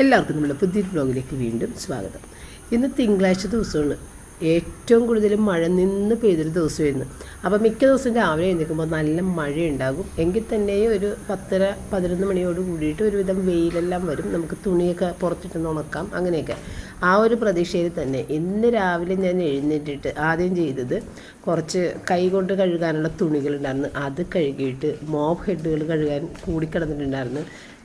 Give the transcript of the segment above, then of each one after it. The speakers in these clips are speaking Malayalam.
എല്ലാവർക്കും നമ്മുടെ പുതിയൊരു ബ്ലോഗിലേക്ക് വീണ്ടും സ്വാഗതം. ഇന്ന് തിങ്കളാഴ്ച ദിവസമാണ്. ഏറ്റവും കൂടുതൽ മഴ നിന്ന് പെയ്തൊരു ദിവസമായിരുന്നു. അപ്പോൾ മിക്ക ദിവസവും രാവിലെ എഴുന്നേൽക്കുമ്പോൾ നല്ല മഴയുണ്ടാകും. എങ്കിൽ തന്നെ ഒരു പത്തര പതിനൊന്ന് മണിയോട് കൂടിയിട്ട് ഒരുവിധം വെയിലെല്ലാം വരും. നമുക്ക് തുണിയൊക്കെ പുറത്തിട്ട് ഉണക്കാം. അങ്ങനെയൊക്കെ. ആ ഒരു പ്രതീക്ഷയിൽ തന്നെ ഇന്ന് രാവിലെ ഞാൻ എഴുന്നേറ്റിട്ട് ആദ്യം ചെയ്തത് കുറച്ച് കൈ കൊണ്ട് കഴുകാനുള്ള തുണികളുണ്ടായിരുന്നു. അത് കഴുകിയിട്ട് മോപ്പ് ഹെഡുകൾ കഴുകാൻ കൂടിക്കിടന്നിട്ടുണ്ടായിരുന്നു.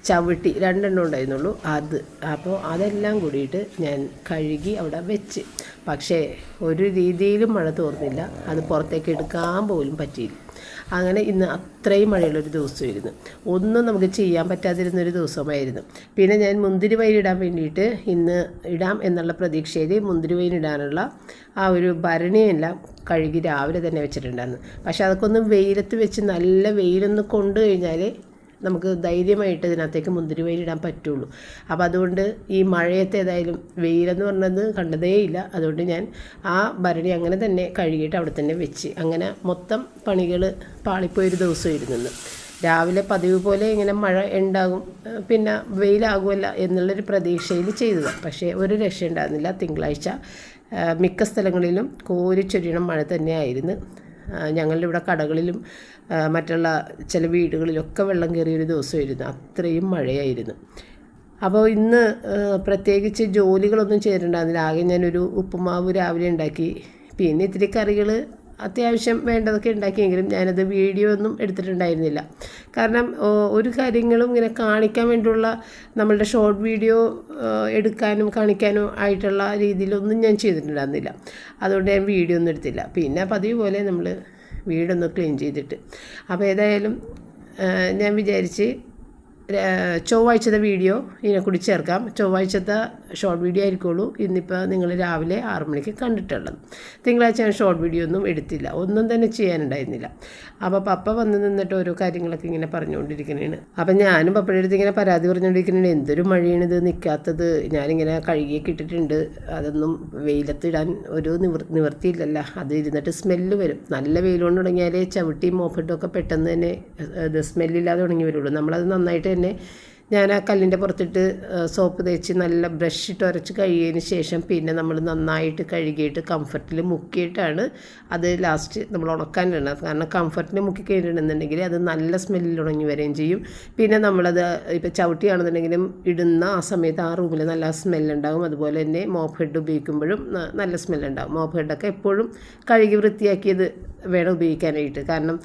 ചവിട്ടി രണ്ടെണ്ണം ഉണ്ടായിരുന്നുള്ളൂ. അത് അപ്പോൾ അതെല്ലാം കൂടിയിട്ട് ഞാൻ കഴുകി അവിടെ വെച്ച്. പക്ഷേ ഒരു രീതിയിലും മഴ തോർന്നില്ല. അത് പുറത്തേക്ക് എടുക്കാൻ പോലും പറ്റിയില്ല. അങ്ങനെ ഇന്ന് അത്രയും മഴയുള്ളൊരു ദിവസമായിരുന്നു. ഒന്നും നമുക്ക് ചെയ്യാൻ പറ്റാതിരുന്നൊരു ദിവസമായിരുന്നു. പിന്നെ ഞാൻ മുന്തിരി വൈനിടാൻ വേണ്ടിയിട്ട് ഇന്ന് ഇടാം എന്നുള്ള പ്രതീക്ഷയിൽ മുന്തിരി വൈനിടാനുള്ള ആ ഒരു ഭരണിയെല്ലാം കഴുകി രാവിലെ തന്നെ വെച്ചിട്ടുണ്ടായിരുന്നു. പക്ഷേ അതൊക്കെ ഒന്ന് വെയിലത്ത് വെച്ച് നല്ല വെയിലൊന്ന് കൊണ്ടു കഴിഞ്ഞാൽ നമുക്ക് ധൈര്യമായിട്ട് ഇതിനകത്തേക്ക് മുന്തിരി വെയിലിടാൻ പറ്റുള്ളൂ. അപ്പോൾ അതുകൊണ്ട് ഈ മഴയത്ത് ഏതായാലും വെയിലെന്ന് പറഞ്ഞത് കണ്ടതേയില്ല. അതുകൊണ്ട് ഞാൻ ആ ഭരണി അങ്ങനെ തന്നെ കഴുകിയിട്ട് അവിടെ തന്നെ വെച്ച് അങ്ങനെ മൊത്തം പണികൾ പാളിപ്പോയൊരു ദിവസമായിരുന്നു രാവിലെ പതിവ് പോലെ ഇങ്ങനെ മഴ ഉണ്ടാകും പിന്നെ വെയിലാകുമല്ല എന്നുള്ളൊരു പ്രതീക്ഷയിൽ ചെയ്തതാണ് പക്ഷേ ഒരു രക്ഷ ഉണ്ടായിരുന്നില്ല. തിങ്കളാഴ്ച മിക്ക സ്ഥലങ്ങളിലും കോരിച്ചൊരിയണം മഴ തന്നെയായിരുന്നു. ഞങ്ങളുടെ ഇവിടെ കടകളിലും മറ്റുള്ള ചില വീടുകളിലൊക്കെ വെള്ളം കയറിയൊരു ദിവസമായിരുന്നു. അത്രയും മഴയായിരുന്നു. അപ്പോൾ ഇന്ന് പ്രത്യേകിച്ച് ജോലികളൊന്നും ചെയ്തിട്ടുണ്ടായിരുന്നില്ല. ആകെ ഞാനൊരു ഉപ്പുമാവ് രാവിലെ ഉണ്ടാക്കി. പിന്നെ ഇത്തിരി കറികൾ അത്യാവശ്യം വേണ്ടതൊക്കെ ഉണ്ടാക്കിയെങ്കിലും ഞാനത് വീഡിയോ ഒന്നും എടുത്തിട്ടുണ്ടായിരുന്നില്ല. കാരണം ഒരു കാര്യങ്ങളും ഇങ്ങനെ കാണിക്കാൻ വേണ്ടിയുള്ള നമ്മളുടെ ഷോർട്ട് വീഡിയോ എടുക്കാനും കാണിക്കാനും ആയിട്ടുള്ള രീതിയിലൊന്നും ഞാൻ ചെയ്തിട്ടുണ്ടായിരുന്നില്ല. അതുകൊണ്ട് ഞാൻ വീഡിയോ ഒന്നും എടുത്തില്ല. പിന്നെ പതിവ് പോലെ നമ്മൾ വീടൊന്ന് ക്ലീൻ ചെയ്തിട്ട്. അപ്പോൾ ഏതായാലും ഞാൻ വിചാരിച്ച് ചൊവ്വാഴ്ചത്തെ വീഡിയോ ഇതിനെക്കൂടി ചേർക്കാം. ചൊവ്വാഴ്ചത്തെ ഷോർട്ട് വീഡിയോ ആയിരിക്കുള്ളൂ. ഇന്നിപ്പോൾ നിങ്ങൾ രാവിലെ ആറ് മണിക്ക് കണ്ടിട്ടുള്ളത്. തിങ്കളാഴ്ച ഞാൻ ഷോർട്ട് വീഡിയോ ഒന്നും എടുത്തില്ല. ഒന്നും തന്നെ ചെയ്യാനുണ്ടായിരുന്നില്ല. അപ്പോൾ പപ്പ വന്ന് നിന്നിട്ട് ഓരോ കാര്യങ്ങളൊക്കെ ഇങ്ങനെ പറഞ്ഞുകൊണ്ടിരിക്കുന്നതാണ് അപ്പം ഞാനും പപ്പയുടെ അടുത്ത് ഇങ്ങനെ പരാതി പറഞ്ഞുകൊണ്ടിരിക്കുന്നതാണ് എന്തൊരു മഴയാണിത് നിൽക്കാത്തത് ഞാനിങ്ങനെ കഴുകിയൊക്കെ ഇട്ടിട്ടുണ്ട്. അതൊന്നും വെയിലത്തിടാൻ ഒരു നിവർ നിവർത്തിയില്ലല്ലോ അത് ഇരുന്നിട്ട് സ്മെല്ല് വരും. നല്ല വെയിൽ തുടങ്ങിയാലേ ചവിട്ടിയും മോഫിട്ടും ഒക്കെ പെട്ടെന്ന് തന്നെ സ്മെല്ലില്ലാതെ തുടങ്ങി വരുള്ളൂ. നമ്മളത് നന്നായിട്ട് തന്നെ ഞാൻ ആ കല്ലിന്റെ പുറത്തിട്ട് സോപ്പ് തേച്ച് നല്ല ബ്രഷ് ഇട്ട് ഉരച്ച് കഴുകിയതിന് ശേഷം പിന്നെ നമ്മൾ നന്നായിട്ട് കഴുകിയിട്ട് കംഫർട്ടിൽ മുക്കിയിട്ടാണ് അത് ലാസ്റ്റ് നമ്മൾ ഉണക്കാൻ ഇടുന്നത് കാരണം കംഫർട്ടിൽ മുക്കി കഴിഞ്ഞിട്ടുണ്ടെന്നുണ്ടെങ്കിൽ അത് നല്ല സ്മെല്ലിൽ ഉണങ്ങി വരികയും ചെയ്യും. പിന്നെ നമ്മളത് ഇപ്പോൾ ചവിട്ടിയാണെന്നുണ്ടെങ്കിലും ഇടുന്ന ആ സമയത്ത് ആ റൂമിൽ നല്ല സ്മെല്ലുണ്ടാകും അതുപോലെ തന്നെ മോപ്പ് ഹെഡ് ഉപയോഗിക്കുമ്പോഴും നല്ല സ്മെല്ലുണ്ടാകും മോപ്പ് ഹെഡൊക്കെ എപ്പോഴും കഴുകി വൃത്തിയാക്കിയത് വേണം ഉപയോഗിക്കാനായിട്ട്. കാരണം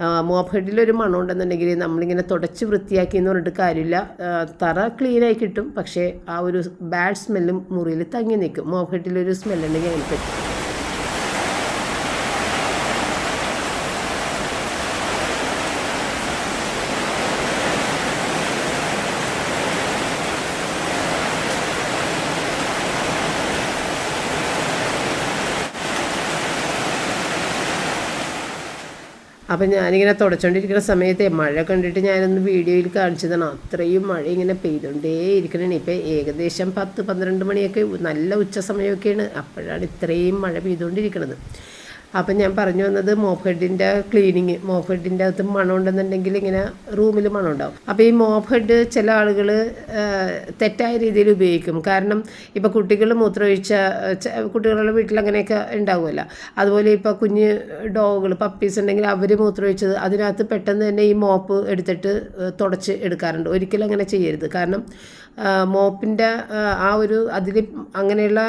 മോപ്പ് ഹെഡിലൊരു മണം ഉണ്ടെന്നുണ്ടെങ്കിൽ നമ്മളിങ്ങനെ തുടച്ച് വൃത്തിയാക്കി എന്ന് പറഞ്ഞിട്ട് കാര്യമില്ല. തറ ക്ലീനായി കിട്ടും. പക്ഷേ ആ ഒരു ബാഡ് സ്മെല്ലും മുറിയിൽ തങ്ങി നിൽക്കും. മോപ്പ് ഹെഡിലൊരു സ്മെല്ലുണ്ടെങ്കിൽ അതിൽ പറ്റും അപ്പം ഞാനിങ്ങനെ തുടച്ചുകൊണ്ടിരിക്കുന്ന സമയത്ത് മഴ കണ്ടിട്ട് ഞാനൊന്ന് വീഡിയോയിൽ കാണിച്ചതാണ്. അത്രയും മഴ ഇങ്ങനെ പെയ്തുകൊണ്ടേ ഇരിക്കണേ ഇപ്പം ഏകദേശം പത്ത് പന്ത്രണ്ട് മണിയൊക്കെ നല്ല ഉച്ച സമയമൊക്കെയാണ്. അപ്പോഴാണ് ഇത്രയും മഴ പെയ്തുകൊണ്ടിരിക്കുന്നത് അപ്പം ഞാൻ പറഞ്ഞു വന്നത് മോപ്പ് ക്ലീനിങ് മോപ്പ് അകത്ത് മണം ഉണ്ടെന്നുണ്ടെങ്കിൽ ഇങ്ങനെ റൂമിൽ മണം ഉണ്ടാവും. അപ്പോൾ ഈ മോപ്പ് ഹെഡ് ചില ആളുകൾ തെറ്റായ രീതിയിൽ ഉപയോഗിക്കും. കാരണം ഇപ്പോൾ കുട്ടികൾ മൂത്രമൊഴിച്ച കുട്ടികളുടെ വീട്ടിൽ അങ്ങനെയൊക്കെ ഉണ്ടാവുമല്ലോ. അതുപോലെ ഇപ്പോൾ കുഞ്ഞ് ഡോഗുകൾ പപ്പീസ് ഉണ്ടെങ്കിൽ അവർ മൂത്രമൊഴിച്ചത് അതിനകത്ത് പെട്ടെന്ന് തന്നെ ഈ മോപ്പ് എടുത്തിട്ട് തുടച്ച് എടുക്കാറുണ്ട്. ഒരിക്കലും അങ്ങനെ ചെയ്യരുത്. കാരണം മോപ്പിന്റെ ആ ഒരു അതിൽ അങ്ങനെയുള്ള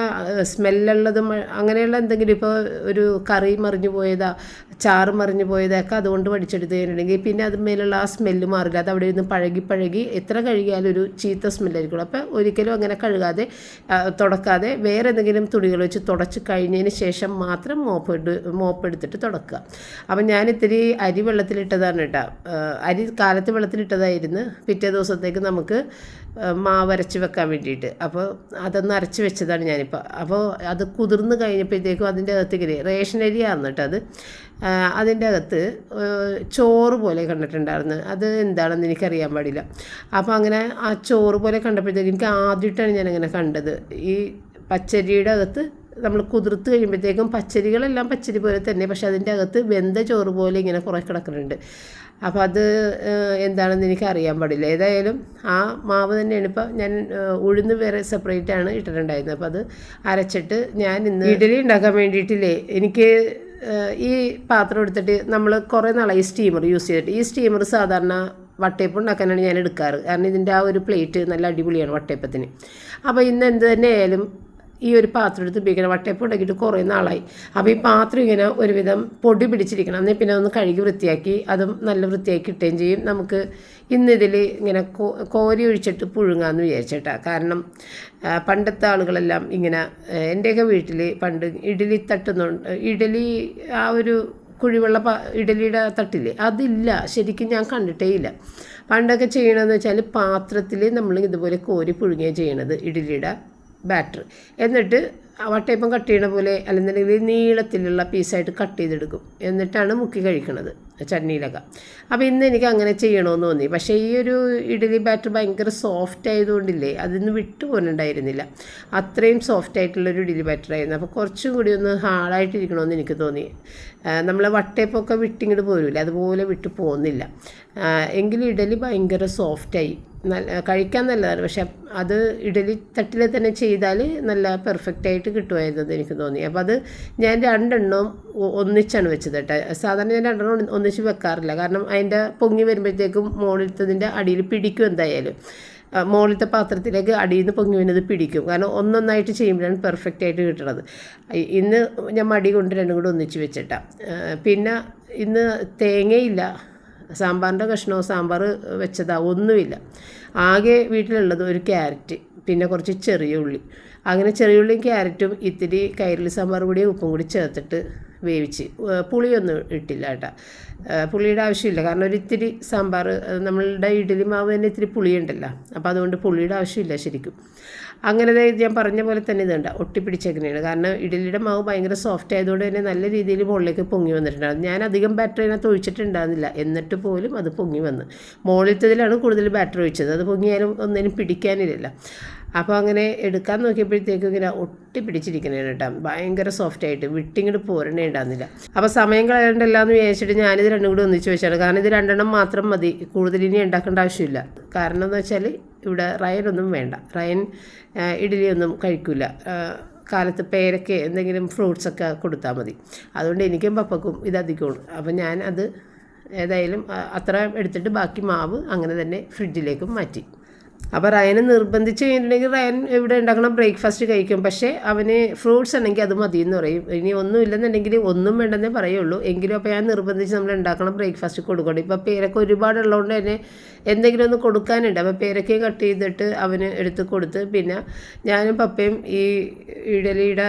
സ്മെല്ലുള്ളതും അങ്ങനെയുള്ള എന്തെങ്കിലും ഇപ്പോൾ ഒരു കറി മറിഞ്ഞു പോയതാ ചാറ് മറിഞ്ഞു പോയതൊക്കെ അതുകൊണ്ട് പഠിച്ചെടുത്ത് കഴിഞ്ഞിട്ടുണ്ടെങ്കിൽ പിന്നെ അതിന്മേലുള്ള ആ സ്മെല്ല് മാറില്ല. അത് അവിടെ ഇരുന്ന് പഴകി പഴകി എത്ര കഴുകിയാലും ഒരു ചീത്ത സ്മെല്ലായിരിക്കും അപ്പോൾ ഒരിക്കലും അങ്ങനെ കഴുകാതെ തുടക്കാതെ വേറെ എന്തെങ്കിലും തുണികൾ വെച്ച് തുടച്ച് കഴിഞ്ഞതിന് ശേഷം മാത്രം മോപ്പ് ഇട്ട് മോപ്പ് എടുത്തിട്ട് തുടക്കുക. അപ്പം ഞാൻ ഇത്തിരി അരി വെള്ളത്തിലിട്ടതാണ് കേട്ടോ. അരി കാലത്ത് വെള്ളത്തിലിട്ടതായിരുന്നു. പിറ്റേ ദിവസത്തേക്ക് നമുക്ക് മാവ് അരച്ച് വെക്കാൻ വേണ്ടിയിട്ട്. അപ്പോൾ അതൊന്ന് അരച്ച് വെച്ചതാണ് ഞാനിപ്പോൾ അപ്പോൾ അത് കുതിർന്ന് കഴിഞ്ഞപ്പോഴത്തേക്കും അതിന്റെ അകത്തേക്ക് റേഷൻ അരിയാണ് കേട്ടോ അത്. അതിന്റെ അകത്ത് ചോറ് പോലെ കണ്ടിട്ടുണ്ടായിരുന്നു. അത് എന്താണെന്ന് എനിക്കറിയാൻ പാടില്ല. അപ്പോൾ അങ്ങനെ ആ ചോറ് പോലെ കണ്ടപ്പോഴത്തേക്കും എനിക്ക് ആദ്യമായിട്ടാണ് ഞാനങ്ങനെ കണ്ടത്. ഈ പച്ചരിയുടെ അകത്ത് നമ്മൾ കുതിർത്ത് കഴിയുമ്പോഴത്തേക്കും പച്ചരികളെല്ലാം പച്ചരി പോലെ തന്നെ പക്ഷേ അതിന്റെ അകത്ത് വെന്ത ചോറ് പോലെ ഇങ്ങനെ കുറേ കിടക്കുന്നുണ്ട്. അപ്പോൾ അത് എന്താണെന്ന് എനിക്ക് അറിയാൻ പാടില്ല. ഏതായാലും ആ മാവ് തന്നെയാണ്. ഇപ്പോൾ ഞാൻ ഉഴുന്ന് വേറെ സെപ്പറേറ്റ് ആണ് ഇട്ടിട്ടുണ്ടായിരുന്നത്. അപ്പോൾ അത് അരച്ചിട്ട് ഞാൻ ഇന്ന് ഇഡലി ഉണ്ടാക്കാൻ വേണ്ടിയിട്ടില്ലേ? എനിക്ക് ഈ പാത്രം എടുത്തിട്ട് നമ്മൾ കുറേ നാളായി സ്റ്റീമർ യൂസ് ചെയ്തിട്ട്. ഈ സ്റ്റീമർ സാധാരണ വട്ടയപ്പം ഉണ്ടാക്കാനാണ് ഞാൻ എടുക്കാറ്. കാരണം ഇതിന്റെ ആ ഒരു പ്ലേറ്റ് നല്ല അടിപൊളിയാണ് വട്ടയപ്പത്തിന്. അപ്പോൾ ഇന്ന് എന്ത് തന്നെ ആയാലും ഈ ഒരു പാത്രം എടുത്ത് ഉപയോഗിക്കണം. വട്ടയപ്പം ഉണ്ടാക്കിയിട്ട് കുറേ നാളായി. അപ്പോൾ ഈ പാത്രം ഇങ്ങനെ ഒരുവിധം പൊടി പിടിച്ചിരിക്കണം. എന്നാൽ പിന്നെ ഒന്ന് കഴുകി വൃത്തിയാക്കി അതും നല്ല വൃത്തിയാക്കി ഇട്ടുകയും ചെയ്യും. നമുക്ക് ഇന്നിതിൽ ഇങ്ങനെ കോരി ഒഴിച്ചിട്ട് പുഴുങ്ങാമെന്ന് വിചാരിച്ചേട്ടാ. കാരണം പണ്ടത്തെ ആളുകളെല്ലാം ഇങ്ങനെ എന്റെയൊക്കെ വീട്ടിൽ പണ്ട് ഇഡലി തട്ടുന്നുണ്ട് ഇഡലി ആ ഒരു കുഴിവെള്ള പ ഇഡലിയുടെ തട്ടില്ലേ അതില്ല. ശരിക്കും ഞാൻ കണ്ടിട്ടേ ഇല്ല. പണ്ടൊക്കെ ചെയ്യണമെന്ന് വെച്ചാൽ പാത്രത്തിൽ നമ്മൾ ഇതുപോലെ കോരി പുഴുങ്ങുകയാണ് ചെയ്യണത് ഇഡലിയുടെ. ബാറ്റർ. എന്നിട്ട് വട്ടയപ്പം കട്ട് ചെയ്യണ പോലെ അല്ലെന്നുണ്ടെങ്കിൽ നീളത്തിലുള്ള പീസായിട്ട് കട്ട് ചെയ്തെടുക്കും. എന്നിട്ടാണ് മുക്കി കഴിക്കണത്. ചട്നിയിലൊക്കെ. അപ്പോൾ ഇന്ന് എനിക്ക് അങ്ങനെ ചെയ്യണമെന്ന് തോന്നി. പക്ഷേ ഈ ഒരു ഇഡ്ഡലി ബാറ്റർ ഭയങ്കര സോഫ്റ്റ് ആയതുകൊണ്ടില്ലേ അതിന്ന് വിട്ടു പോലുണ്ടായിരുന്നില്ല അത്രയും സോഫ്റ്റ് ആയിട്ടുള്ളൊരു ഇഡ്ഡലി ബാറ്റർ ആയിരുന്നു. അപ്പോൾ കുറച്ചും കൂടി ഒന്ന് ഹാർഡായിട്ടിരിക്കണമെന്ന് എനിക്ക് തോന്നി. നമ്മൾ വട്ടയപ്പൊക്കെ വിട്ടിങ്ങോട്ട് പോരില്ല അതുപോലെ വിട്ടു പോകുന്നില്ല എങ്കിലും ഇഡലി ഭയങ്കര സോഫ്റ്റായി. നല്ല കഴിക്കാൻ നല്ലതാണ്. പക്ഷെ അത് ഇഡലി തട്ടിൽ തന്നെ ചെയ്താൽ നല്ല പെർഫെക്റ്റ് ആയിട്ട് കിട്ടുമായിരുന്നു എനിക്ക് തോന്നി. അപ്പോൾ അത് ഞാൻ രണ്ടെണ്ണം ഒന്നിച്ചാണ് വെച്ചത് കേട്ടോ. സാധാരണ ഞാൻ രണ്ടെണ്ണം ഒന്നിച്ച് വെക്കാറില്ല. കാരണം അതിന്റെ പൊങ്ങി വരുമ്പോഴത്തേക്കും മുകളിലത്തതിന്റെ അടിയിൽ പിടിക്കും എന്തായാലും. മുകളിലത്തെ പാത്രത്തിലേക്ക് അടിയിൽ നിന്ന് പൊങ്ങി വരുന്നത് പിടിക്കും. കാരണം ഒന്നൊന്നായിട്ട് ചെയ്യുമ്പോഴാണ് പെർഫെക്റ്റ് ആയിട്ട് കിട്ടുന്നത് ഇന്ന് ഞാൻ മടി കൊണ്ട് രണ്ടും കൂടെ ഒന്നിച്ച് വെച്ചിട്ട. പിന്നെ ഇന്ന് തേങ്ങയില്ല. സാമ്പാറിന്റെ കഷ്ണമോ സാമ്പാർ വെച്ചതാ ഒന്നുമില്ല. ആകെ വീട്ടിലുള്ളത് ഒരു ക്യാരറ്റ് പിന്നെ കുറച്ച് ചെറിയ ഉള്ളി. അങ്ങനെ ചെറിയ ഉള്ളിയും ക്യാരറ്റും ഇത്തിരി കൈരളി സാമ്പാർ കൂടി ഉപ്പും കൂടി ചേർത്തിട്ട് വേവിച്ച്. പുളിയൊന്നും ഇട്ടില്ല കേട്ടോ. പുളിയുടെ ആവശ്യമില്ല. കാരണം ഒരു ഇത്തിരി സാമ്പാർ നമ്മളുടെ ഇഡലി മാവ് തന്നെ ഇത്തിരി പുളിയുണ്ടല്ലോ. അപ്പോൾ അതുകൊണ്ട് പുളിയുടെ ആവശ്യമില്ല ശരിക്കും. അങ്ങനെ ഞാൻ പറഞ്ഞ പോലെ തന്നെ ഇതുണ്ട് ഒട്ടിപ്പിടിച്ചെങ്ങനെയാണ് കാരണം ഇഡലിയുടെ മാവ് ഭയങ്കര സോഫ്റ്റ് ആയതുകൊണ്ട് തന്നെ നല്ല രീതിയിൽ മുകളിലേക്ക് പൊങ്ങി വന്നിട്ടുണ്ടാകും ഞാൻ അധികം ബാറ്റർ അതിനകത്ത് ഒഴിച്ചിട്ടുണ്ടാകുന്നില്ല എന്നിട്ട് പോലും അത് പൊങ്ങി വന്ന്. മുകളിലത്തതിലാണ് കൂടുതൽ ബാറ്റർ ഒഴിച്ചത്. അത് പൊങ്ങിയാലും ഒന്നിനും പിടിക്കാനില്ലല്ലോ. അപ്പോൾ അങ്ങനെ എടുക്കാൻ നോക്കിയപ്പോഴത്തേക്കും ഇങ്ങനെ ഒട്ടി പിടിച്ചിരിക്കുന്നതാണ് കേട്ടോ. ഭയങ്കര സോഫ്റ്റ് ആയിട്ട് വിട്ടിങ്ങോട്ട് പോരണേ ഉണ്ടാകുന്നില്ല അപ്പോൾ സമയം കളയണ്ടല്ലോ എന്ന് വിചാരിച്ചിട്ട് ഞാനിത് രണ്ടും കൂടി ഒന്നിച്ച് വെച്ചാണ്. കാരണം ഇത് രണ്ടെണ്ണം മാത്രം മതി. കൂടുതൽ ഇനി ഉണ്ടാക്കേണ്ട ആവശ്യമില്ല. കാരണം എന്ന് വെച്ചാൽ ഇവിടെ റയനൊന്നും വേണ്ട. റയൻ ഇഡലിയൊന്നും കഴിക്കില്ല കാലത്ത് പേരൊക്കെ എന്തെങ്കിലും ഫ്രൂട്ട്സൊക്കെ കൊടുത്താൽ മതി. അതുകൊണ്ട് എനിക്കും പപ്പക്കും ഇത് അധികമാണ്. അപ്പം ഞാൻ അത് ഏതായാലും അത്ര എടുത്തിട്ട് ബാക്കി മാവ് അങ്ങനെ തന്നെ ഫ്രിഡ്ജിലേക്കും മാറ്റി. അപ്പോൾ റയനെ നിർബന്ധിച്ച് കഴിഞ്ഞിട്ടുണ്ടെങ്കിൽ റയൻ ഇവിടെ ഉണ്ടാക്കണം? ബ്രേക്ക്ഫാസ്റ്റ് കഴിക്കും. പക്ഷേ അവന് ഫ്രൂട്ട്സ് ഉണ്ടെങ്കിൽ അത് മതി എന്ന് പറയും. ഇനി ഒന്നും ഇല്ലെന്നുണ്ടെങ്കിൽ ഒന്നും വേണ്ടെന്നേ പറയുള്ളൂ. എങ്കിലും അപ്പോൾ ഞാൻ നിർബന്ധിച്ച് നമ്മൾ ഉണ്ടാക്കണം ബ്രേക്ക്ഫാസ്റ്റ് കൊടുക്കണം. ഇപ്പോൾ പേരൊക്കെ ഒരുപാടുള്ളതുകൊണ്ട് തന്നെ എന്തെങ്കിലും ഒന്ന് കൊടുക്കാനുണ്ട്. അപ്പോൾ പേരക്കയും കട്ട് ചെയ്തിട്ട് അവന് എടുത്ത് കൊടുത്ത് പിന്നെ ഞാനും പപ്പയും ഈ ഇഡലിയുടെ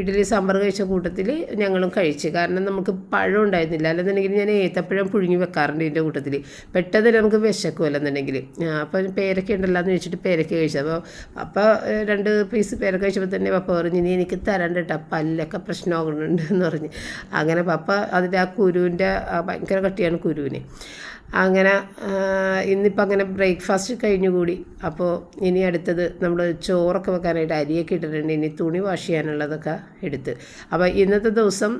ഇഡലി സാമ്പാർ കഴിച്ച കൂട്ടത്തിൽ ഞങ്ങളും കഴിച്ച്. കാരണം നമുക്ക് പഴം ഉണ്ടായിരുന്നില്ല. അല്ലെന്നുണ്ടെങ്കിൽ ഞാൻ ഏത്തപ്പഴം പുഴുങ്ങി വെക്കാറുണ്ട് ഇതിന്റെ കൂട്ടത്തിൽ. പെട്ടെന്ന് നമുക്ക് വിശക്കും അല്ലെന്നുണ്ടെങ്കിൽ അപ്പം പേരക്ക ഉണ്ടല്ലോ എന്ന് വെച്ചിട്ട് പേരക്ക കഴിച്ചത് അപ്പോൾ അപ്പോൾ രണ്ട് പീസ് പേരക്ക കഴിച്ചപ്പോൾ തന്നെ പപ്പ പറഞ്ഞു ഇനി എനിക്ക് തരണ്ട കേട്ടോ പല്ലൊക്കെ പ്രശ്നമാകുന്നുണ്ട് എന്ന് പറഞ്ഞ്. അങ്ങനെ പപ്പ അതിന്റെ ആ കുരുവിന്റെ ഭയങ്കര കട്ടിയാണ് കുരുവിന്. അങ്ങനെ ഇന്നിപ്പോൾ അങ്ങനെ ബ്രേക്ക്ഫാസ്റ്റ് കഴിഞ്ഞുകൂടി അപ്പോൾ ഇനി അടുത്തത് നമ്മൾ ചോറൊക്കെ വെക്കാനായിട്ട് അരിയൊക്കെ ഇട്ടിട്ടുണ്ട്. ഇനി തുണി വാഷ് ചെയ്യാനുള്ളതൊക്കെ എടുത്ത്. അപ്പോൾ ഇന്നത്തെ ദിവസം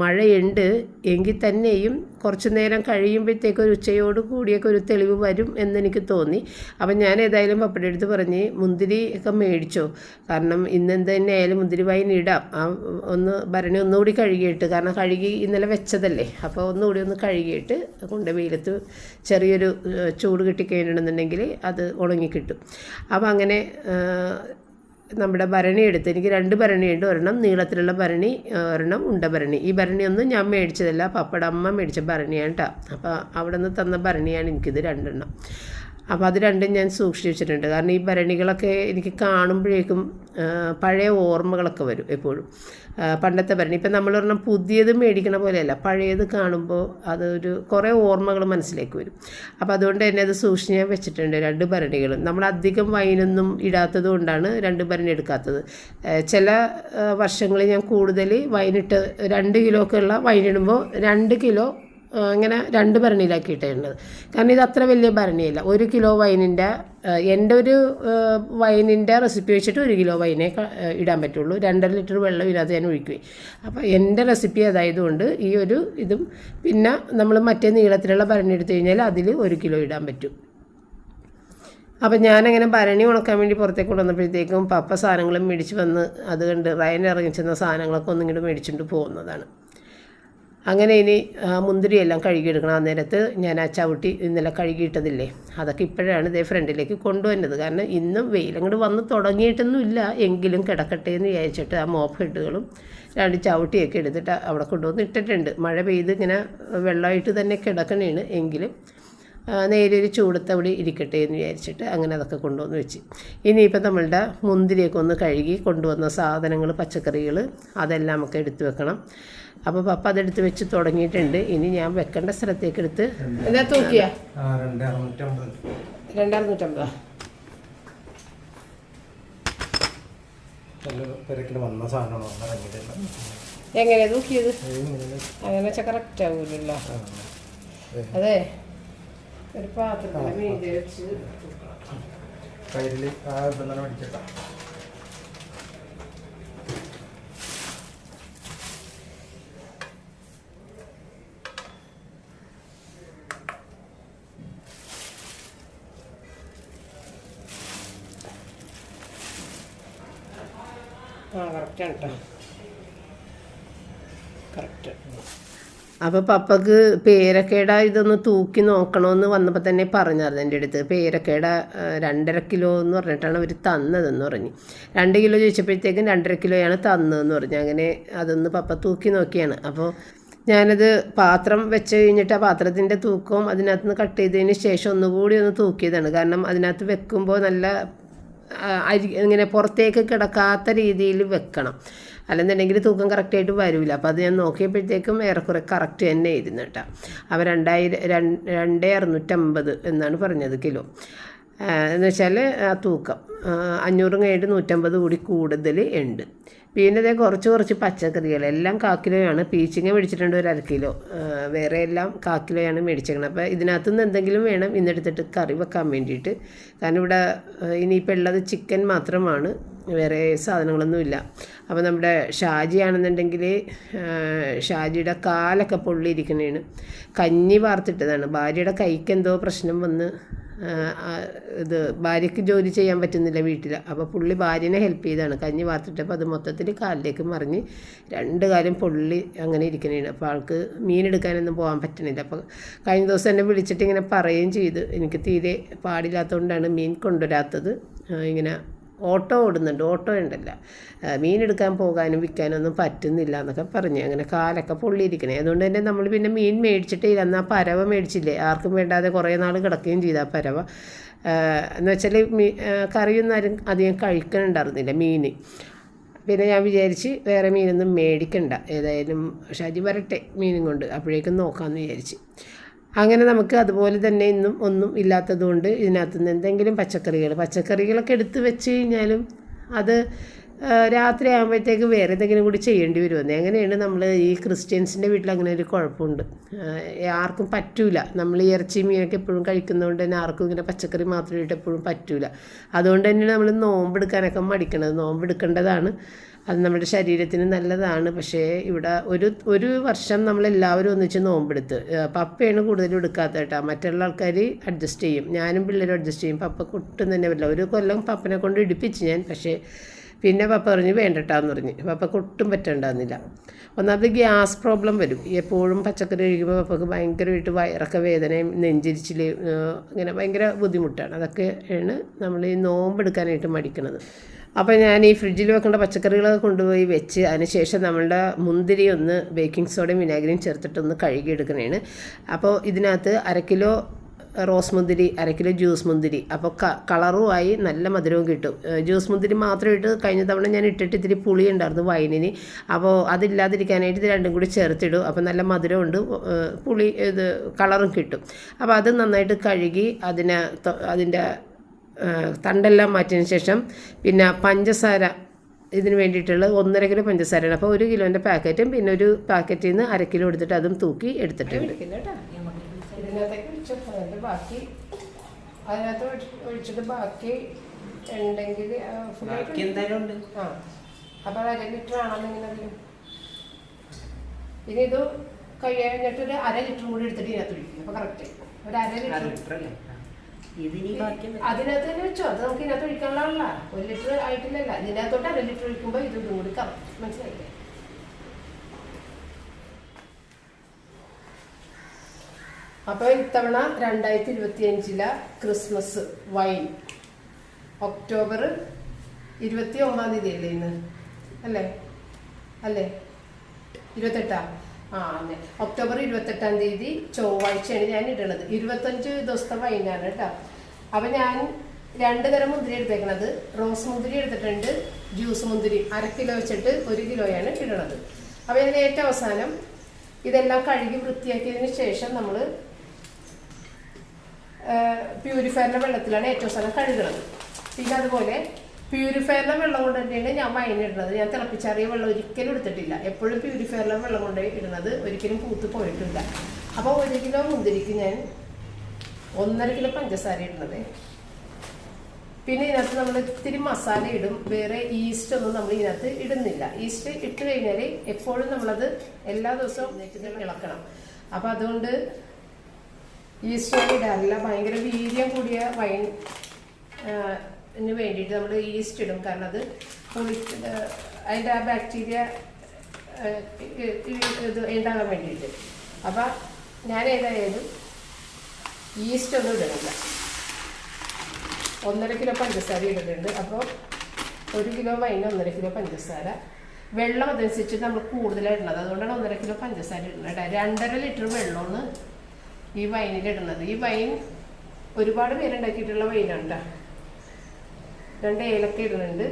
മഴയുണ്ട്. എങ്കിൽ തന്നെയും കുറച്ച് നേരം കഴിയുമ്പോഴത്തേക്ക് ഒരു ഉച്ചയോട് കൂടിയൊക്കെ ഒരു തെളിവ് വരും എന്നെനിക്ക് തോന്നി. അപ്പം ഞാൻ ഏതായാലും പപ്പയുടെ അടുത്ത് പറഞ്ഞ് മുന്തിരി ഒക്കെ മേടിച്ചോ. കാരണം ഇന്ന് എന്ത് തന്നെ ആയാലും മുന്തിരി വൈൻ ഇടാം. ആ ഒന്ന് ഭരണി ഒന്നുകൂടി കഴുകിയിട്ട് കാരണം കഴുകി ഇന്നലെ വെച്ചതല്ലേ. അപ്പോൾ ഒന്നുകൂടി ഒന്ന് കഴുകിയിട്ട് കൊണ്ട് വെയിലത്ത് ചെറിയൊരു ചൂട് കിട്ടിക്കഴിഞ്ഞിട്ടുണ്ടെന്നുണ്ടെങ്കിൽ അത് ഉണങ്ങിക്കിട്ടും. അപ്പോൾ അങ്ങനെ നമ്മുടെ ഭരണി എടുത്ത് എനിക്ക് രണ്ട് ഭരണിയുണ്ട് ഒരെണ്ണം നീളത്തിലുള്ള ഭരണി ഒരെണ്ണം ഉണ്ട ഭരണി. ഈ ഭരണിയൊന്നും ഞാൻ മേടിച്ചതല്ല. പപ്പടമ്മ മേടിച്ച ഭരണിയാണ് കേട്ടോ അപ്പോൾ അവിടെ നിന്ന് തന്ന ഭരണിയാണ് എനിക്കിത് രണ്ടെണ്ണം. അപ്പോൾ അത് രണ്ടും ഞാൻ സൂക്ഷിച്ച് വെച്ചിട്ടുണ്ട്. കാരണം ഈ ഭരണികളൊക്കെ എനിക്ക് കാണുമ്പോഴേക്കും പഴയ ഓർമ്മകളൊക്കെ വരും എപ്പോഴും. പണ്ടത്തെ ഭരണി. ഇപ്പം നമ്മൾ പറഞ്ഞാൽ പുതിയത് മേടിക്കണ പോലെയല്ല. പഴയത് കാണുമ്പോൾ അതൊരു കുറേ ഓർമ്മകൾ മനസ്സിലേക്ക് വരും. അപ്പോൾ അതുകൊണ്ട് തന്നെ അത് സൂക്ഷിച്ച് ഞാൻ വെച്ചിട്ടുണ്ട് രണ്ട് ഭരണികളും നമ്മൾ അധികം വൈനൊന്നും ഇടാത്തത് കൊണ്ടാണ് രണ്ട് ഭരണി എടുക്കാത്തത്. ചില വർഷങ്ങളിൽ ഞാൻ കൂടുതൽ വൈനിട്ട് രണ്ട് കിലോ ഒക്കെ ഉള്ള വൈനിടുമ്പോൾ രണ്ട് കിലോ ആ, രണ്ട് ഭരണിയിലാക്കിയിട്ടുണ്ട് കാരണം ഇത് അത്ര വലിയ ഭരണിയല്ല. ഒരു കിലോ വൈനിന്റെ എന്റെ ഒരു വൈനിന്റെ റെസിപ്പി വെച്ചിട്ട് ഒരു കിലോ വൈനെ ഇടാൻ പറ്റുള്ളൂ. രണ്ടര ലിറ്റർ വെള്ളം ഇതിനകത്ത് ഞാൻ ഒഴിക്കുകയും അപ്പോൾ എന്റെ റെസിപ്പി അതായതുകൊണ്ട് ഈ ഒരു ഇതും പിന്നെ നമ്മൾ മറ്റേ നീളത്തിലുള്ള ഭരണി എടുത്തു കഴിഞ്ഞാൽ അതിൽ ഒരു കിലോ ഇടാൻ പറ്റും. അപ്പം ഞാനങ്ങനെ ഭരണി ഉണക്കാൻ വേണ്ടി പുറത്തേക്ക് കൊണ്ടുവന്നപ്പോഴത്തേക്കും പപ്പ സാധനങ്ങളും മേടിച്ച് വന്ന് അത് കണ്ട് റയൻ ഇറങ്ങിച്ചെന്ന സാധനങ്ങളൊക്കെ ഒന്നും ഇങ്ങോട്ട് മേടിച്ചുകൊണ്ട് പോകുന്നതാണ്. അങ്ങനെ ഇനി മുന്തിരിയെല്ലാം കഴുകിയെടുക്കണം. ആ നേരത്ത് ഞാൻ ആ ചവിട്ടി ഇന്നലെ കഴുകിയിട്ടതില്ലേ? അതൊക്കെ ഇപ്പോഴാണ് ഇതേ ഫ്രണ്ടിലേക്ക് കൊണ്ടുവന്നത്. കാരണം ഇന്നും വെയിലങ്ങോട്ട് വന്ന് തുടങ്ങിയിട്ടൊന്നും ഇല്ല എങ്കിലും കിടക്കട്ടെ എന്ന് വിചാരിച്ചിട്ട് ആ മോപ്പ് ഹെഡുകളും രണ്ട് ചവിട്ടിയൊക്കെ എടുത്തിട്ട് അവിടെ കൊണ്ടുവന്ന് ഇട്ടിട്ടുണ്ട്. മഴ പെയ്ത് ഇങ്ങനെ വെള്ളമായിട്ട് തന്നെ കിടക്കണേണ്. എങ്കിലും നേരൊരു ചൂടത്ത് അവിടെ ഇരിക്കട്ടെ എന്ന് വിചാരിച്ചിട്ട് അങ്ങനെ അതൊക്കെ കൊണ്ടുവന്ന് വെച്ച്. ഇനിയിപ്പോൾ നമ്മളുടെ മുന്തിരിയൊക്കെ ഒന്ന് കഴുകി കൊണ്ടുവന്ന സാധനങ്ങൾ പച്ചക്കറികൾ അതെല്ലാം ഒക്കെ എടുത്തു വെക്കണം. അപ്പോൾ പപ്പ അതെടുത്ത് വെച്ച് തുടങ്ങിയിട്ടുണ്ട്. ഇനി ഞാൻ വെക്കേണ്ട സ്ഥലത്തേക്ക് എടുത്ത് എന്താ തൂക്കിയാ? രണ്ടായിരത്തൂറ്റമ്പതാ എങ്ങനെയാ തൂക്കിയത്? അങ്ങനെ വെച്ചാൽ കറക്റ്റ് ആവൂലല്ലോ. അതെ. ഒരു പാത്രത്തിൽ മീൻ വെച്ച് കയ്യിൽ ആ ഇപ്പം തന്നെ മേടിച്ചേക്കാം അപ്പോൾ പപ്പക്ക് പേരക്കേട ഇതൊന്ന് തൂക്കി നോക്കണമെന്ന് വന്നപ്പോൾ തന്നെ പറഞ്ഞായിരുന്നു എന്റെ അടുത്ത്. പേരക്കേട രണ്ടര കിലോ എന്ന് പറഞ്ഞിട്ടാണ് അവർ തന്നതെന്ന് പറഞ്ഞു. രണ്ട് കിലോ ചോദിച്ചപ്പോഴത്തേക്കും രണ്ടര കിലോയാണ് തന്നതെന്ന് പറഞ്ഞു. അങ്ങനെ അതൊന്ന് പപ്പ തൂക്കി നോക്കിയാണ്. അപ്പോൾ ഞാനത് പാത്രം വെച്ച് കഴിഞ്ഞിട്ട് ആ പാത്രത്തിന്റെ തൂക്കവും അതിനകത്ത് നിന്ന് കട്ട് ചെയ്തതിന് ശേഷം ഒന്നുകൂടി ഒന്ന് തൂക്കിയതാണ്. കാരണം അതിനകത്ത് വെക്കുമ്പോൾ നല്ല അരി ഇങ്ങനെ പുറത്തേക്ക് കിടക്കാത്ത രീതിയിൽ വെക്കണം. അല്ലെന്നുണ്ടെങ്കിൽ തൂക്കം കറക്റ്റായിട്ട് വരില്ല അപ്പോൾ അത് ഞാൻ നോക്കിയപ്പോഴത്തേക്കും ഏറെക്കുറെ കറക്റ്റ് തന്നെ ഇരുന്നു കേട്ടോ. അവ രണ്ടായിരം രണ്ട് അറുന്നൂറ്റമ്പത് എന്നാണ് പറഞ്ഞത് കിലോ. എന്ന് വെച്ചാൽ ആ തൂക്കം അഞ്ഞൂറും കഴിഞ്ഞിട്ട് നൂറ്റമ്പത് കൂടി കൂടുതൽ ഉണ്ട്. പിന്നെ ഇതേ കുറച്ച് കുറച്ച് പച്ചക്കറികൾ. എല്ലാം കാക്കിലോയാണ്. പീച്ചിങ്ങ മേടിച്ചിട്ടുണ്ട് ഒരു അര കിലോ. വേറെ എല്ലാം കാക്കിലോയാണ് മേടിച്ചേക്കുന്നത് അപ്പോൾ ഇതിനകത്തു നിന്ന് എന്തെങ്കിലും വേണം ഇന്നെടുത്തിട്ട് കറി വെക്കാൻ വേണ്ടിയിട്ട്. കാരണം ഇവിടെ ഇനിയിപ്പോൾ ഉള്ളത് ചിക്കൻ മാത്രമാണ്. വേറെ സാധനങ്ങളൊന്നുമില്ല അപ്പോൾ നമ്മുടെ ഷാജി ആണെന്നുണ്ടെങ്കിൽ ഷാജിയുടെ കാലൊക്കെ പൊള്ളിയിരിക്കണേണ്. കഞ്ഞി വാർത്തിട്ടതാണ്. ഭാര്യയുടെ കൈക്ക് എന്തോ പ്രശ്നം വന്ന് ഇത് ഭാര്യയ്ക്ക് ജോലി ചെയ്യാൻ പറ്റുന്നില്ല വീട്ടിൽ. അപ്പോൾ പുള്ളി ഭാര്യനെ ഹെൽപ്പ് ചെയ്താണ്. കഞ്ഞി വാർത്തിട്ടപ്പോൾ അത് മൊത്തത്തിൽ കാലിലേക്ക് മറിഞ്ഞ് രണ്ട് കാലം പുള്ളി അങ്ങനെ ഇരിക്കണേണ്. അപ്പോൾ ആൾക്ക് മീനെടുക്കാനൊന്നും പോകാൻ പറ്റണില്ല. അപ്പോൾ കഴിഞ്ഞ ദിവസം എന്നെ വിളിച്ചിട്ട് ഇങ്ങനെ പറയുകയും ചെയ്തു. എനിക്ക് തീരെ പാടില്ലാത്തതുകൊണ്ടാണ് മീൻ കൊണ്ടുവരാത്തത്. ഇങ്ങനെ ഓട്ടോ ഓടുന്നുണ്ട്. ഓട്ടോ ഉണ്ടല്ല. മീനെടുക്കാൻ പോകാനും വിൽക്കാനും ഒന്നും പറ്റുന്നില്ല എന്നൊക്കെ പറഞ്ഞു. അങ്ങനെ കാലൊക്കെ പൊള്ളിയിരിക്കണേ. അതുകൊണ്ട് തന്നെ നമ്മൾ പിന്നെ മീൻ മേടിച്ചിട്ട് അന്ന് ആ പരവ മേടിച്ചില്ലേ? ആർക്കും വേണ്ടാതെ കുറേ നാൾ കിടക്കുകയും ചെയ്തു ആ പരവ. എന്ന് വെച്ചാൽ മീ കറിയൊന്നും ആരും അധികം കഴിക്കണുണ്ടായിരുന്നില്ല മീൻ പിന്നെ ഞാൻ വിചാരിച്ച് വേറെ മീനൊന്നും മേടിക്കണ്ട. ഏതായാലും ഷാജി വരട്ടെ മീനും കൊണ്ട്. അപ്പോഴേക്കും നോക്കാമെന്ന് വിചാരിച്ച്. അങ്ങനെ നമുക്ക് അതുപോലെ തന്നെ ഇന്നും ഒന്നും ഇല്ലാത്തതുകൊണ്ട് ഇതിനകത്ത് നിന്ന് എന്തെങ്കിലും പച്ചക്കറികൾ പച്ചക്കറികളൊക്കെ എടുത്ത് വെച്ച് കഴിഞ്ഞാലും അത് രാത്രി ആകുമ്പോഴത്തേക്ക് വേറെ എന്തെങ്കിലും കൂടി ചെയ്യേണ്ടി വരുമെന്ന് അങ്ങനെയാണ് നമ്മൾ ഈ ക്രിസ്ത്യൻസിന്റെ വീട്ടിൽ അങ്ങനെ ഒരു കുഴപ്പമുണ്ട്. ആർക്കും പറ്റൂല. നമ്മൾ ഈ ഇറച്ചി മീനൊക്കെ എപ്പോഴും കഴിക്കുന്നതുകൊണ്ട് തന്നെ ആർക്കും ഇങ്ങനെ പച്ചക്കറി മാത്രമായിട്ട് എപ്പോഴും പറ്റൂല. അതുകൊണ്ട് തന്നെയാണ് നമ്മൾ നോമ്പെടുക്കാനൊക്കെ മടിക്കണത്. നോമ്പെടുക്കേണ്ടതാണ്. അത് നമ്മുടെ ശരീരത്തിന് നല്ലതാണ്. പക്ഷേ ഇവിടെ ഒരു ഒരു വർഷം നമ്മളെല്ലാവരും ഒന്നിച്ച് നോമ്പെടുത്ത്. പപ്പയാണ് കൂടുതലും എടുക്കാത്ത കേട്ടോ. മറ്റുള്ള ആൾക്കാർ അഡ്ജസ്റ്റ് ചെയ്യും. ഞാനും പിള്ളേരും അഡ്ജസ്റ്റ് ചെയ്യും. പപ്പ ഒട്ടും തന്നെ പറ്റില്ല ഒരു കൊല്ലം പപ്പനെ കൊണ്ട് ഇടിപ്പിച്ച് ഞാൻ പക്ഷേ പിന്നെ പപ്പ പറഞ്ഞു വേണ്ടട്ടാന്ന് പറഞ്ഞു. പപ്പക്ക് ഒട്ടും പറ്റണ്ടാവുന്നില്ല ഒന്നാമത് ഗ്യാസ് പ്രോബ്ലം വരും. എപ്പോഴും പച്ചക്കറി കഴിക്കുമ്പോൾ പപ്പക്ക് ഭയങ്കരമായിട്ട് വയറൊക്കെ വേദനയും നെഞ്ചിരിച്ചിൽ ഇങ്ങനെ ഭയങ്കര ബുദ്ധിമുട്ടാണ്. അതൊക്കെയാണ് നമ്മൾ ഈ നോമ്പെടുക്കാനായിട്ട് മടിക്കണത്. അപ്പോൾ ഞാൻ ഈ ഫ്രിഡ്ജിൽ വെക്കേണ്ട പച്ചക്കറികളൊക്കെ കൊണ്ടുപോയി വെച്ച് അതിനുശേഷം നമ്മളുടെ മുന്തിരി ഒന്ന് ബേക്കിംഗ് സോഡയും വിനാഗിരിയും ചേർത്തിട്ടൊന്ന് കഴുകിയെടുക്കണേണ് അപ്പോൾ ഇതിനകത്ത് അര കിലോ റോസ് മുന്തിരി അര കിലോ ജ്യൂസ് മുന്തിരി അപ്പോൾ ക കളറുമായി നല്ല മധുരവും കിട്ടും. ജ്യൂസ് മുന്തിരി മാത്രം ഇട്ട് കഴിഞ്ഞ തവണ ഞാൻ ഇട്ടിട്ട് ഇത്തിരി പുളി ഉണ്ടായിരുന്നു വൈനിന്. അപ്പോൾ അതില്ലാതിരിക്കാനായിട്ട് ഇത് രണ്ടും കൂടി ചേർത്തിടും. അപ്പോൾ നല്ല മധുരമുണ്ട് പുളി ഇത് കളറും കിട്ടും. അപ്പോൾ അത് നന്നായിട്ട് കഴുകി അതിനെ അതിന്റെ തണ്ടെല്ലാം മാറ്റിയതിന് ശേഷം പിന്നെ പഞ്ചസാര ഇതിന് വേണ്ടിയിട്ടുള്ള ഒന്നര കിലോ പഞ്ചസാരയാണ്. അപ്പോൾ ഒരു കിലോന്റെ പാക്കറ്റും പിന്നെ ഒരു പാക്കറ്റിൽ നിന്ന് അര കിലോ എടുത്തിട്ട് അതും തൂക്കി എടുത്തിട്ടുണ്ട്. ഇതിനകത്തേക്ക് ബാക്കി അതിനകത്ത് ഒഴിച്ചിട്ട് ബാക്കി ഉണ്ടെങ്കിൽ ആ അപ്പോൾ അത് അര ലിറ്റർ ഇനി ഇത് കഴിഞ്ഞിട്ട് ഒരു അര ലിറ്ററും കൂടി എടുത്തിട്ട് ഇതിനകത്ത് ഒഴിക്കും. അപ്പോൾ കറക്റ്റ് ഒരു അര അര ലിറ്റർ. അതിനകത്ത് തന്നെ വെച്ചോ? അത് നമുക്ക് ഇതിനകത്ത് ഒഴിക്കാനുള്ള ഒരു ലിറ്റർ ആയിട്ടില്ലല്ല. ഇതിനകത്തോട്ട് അര ലിറ്റർ ഒഴിക്കുമ്പോൾ ഇത് കൊടുക്കാം കൂടി മനസ്സിലായില്ലേ? അപ്പോൾ ഇത്തവണ രണ്ടായിരത്തി ഇരുപത്തി അഞ്ചില ക്രിസ്മസ് വൈൻ. ഒക്ടോബർ ഇരുപത്തി ഒമ്പതാം തീയതി അല്ലേ ഇന്ന്? അല്ലേ? അല്ലേ? ഇരുപത്തെട്ടാ? ആ അതെ. ഒക്ടോബർ ഇരുപത്തെട്ടാം തീയതി ചൊവ്വാഴ്ചയാണ് ഞാൻ ഇടുന്നത്. ഇരുപത്തഞ്ച് ദിവസത്തെ വൈകുന്നേരം കേട്ടോ. അപ്പം ഞാൻ രണ്ട് തരം മുന്തിരി എടുത്തേക്കണത്. റോസ് മുന്തിരി എടുത്തിട്ടുണ്ട് ജ്യൂസ് മുന്തിരി അര കിലോ വെച്ചിട്ട് ഒരു കിലോയാണ് ഇടണത്. അപ്പം ഇതിന് ഏറ്റവും അവസാനം ഇതെല്ലാം കഴുകി വൃത്തിയാക്കിയതിന് ശേഷം നമ്മൾ പ്യൂരിഫയറിന്റെ വെള്ളത്തിലാണ് ഏറ്റവും അവസാനം കഴുകുന്നത് പിന്നെ അതുപോലെ പ്യൂരിഫയറിലെ വെള്ളം കൊണ്ട് തന്നെയാണ് ഞാൻ വൈനിടുന്നത് ഞാൻ തിളപ്പിച്ചാറിയ വെള്ളം ഒരിക്കലും എടുത്തിട്ടില്ല. എപ്പോഴും പ്യൂരിഫയറിലെ വെള്ളം കൊണ്ട് ഇടുന്നത് ഒരിക്കലും പൂത്ത് പോയിട്ടില്ല. അപ്പോൾ ഒരു കിലോ മുന്തിരിക്ക് ഞാൻ ഒന്നര കിലോ പഞ്ചസാര ഇടുന്നത്. പിന്നെ ഇതിനകത്ത് നമ്മൾ ഇത്തിരി മസാല ഇടും. വേറെ ഈസ്റ്റ് ഒന്നും നമ്മൾ ഇതിനകത്ത് ഇടുന്നില്ല. ഈസ്റ്റ് ഇട്ട് കഴിഞ്ഞാൽ എപ്പോഴും നമ്മളത് എല്ലാ ദിവസവും ഇളക്കണം. അപ്പം അതുകൊണ്ട് ഈസ്റ്റ് ഇടാറില്ല. ഭയങ്കര വീര്യം കൂടിയ വൈൻ വേണ്ടിയിട്ട് നമ്മൾ ഈസ്റ്റ് ഇടും. കാരണം അത് പുളി അതിന്റെ ആ ബാക്ടീരിയ ഇത് ഉണ്ടാകാൻ വേണ്ടിയിട്ട്. അപ്പം ഞാൻ ഏതായാലും ഈസ്റ്റ് ഒന്നും ഇടുന്നില്ല ഒന്നര കിലോ പഞ്ചസാര ഇടുന്നുണ്ട്. അപ്പോൾ ഒരു കിലോ വൈന് ഒന്നര കിലോ പഞ്ചസാര. വെള്ളം അതനുസരിച്ച് നമ്മൾ കൂടുതലാണ് ഇടുന്നത് അതുകൊണ്ടാണ് ഒന്നര കിലോ പഞ്ചസാര ഇടുന്നത്. രണ്ടര ലിറ്റർ വെള്ളമാണ് ഈ വൈനിൽ ഇടുന്നത്. ഈ വൈൻ ഒരുപാട് പേരുണ്ടാക്കിയിട്ടുള്ള വൈനാണ് കേട്ടോ. രണ്ട് ഏലക്ക ഇടുന്നുണ്ട്.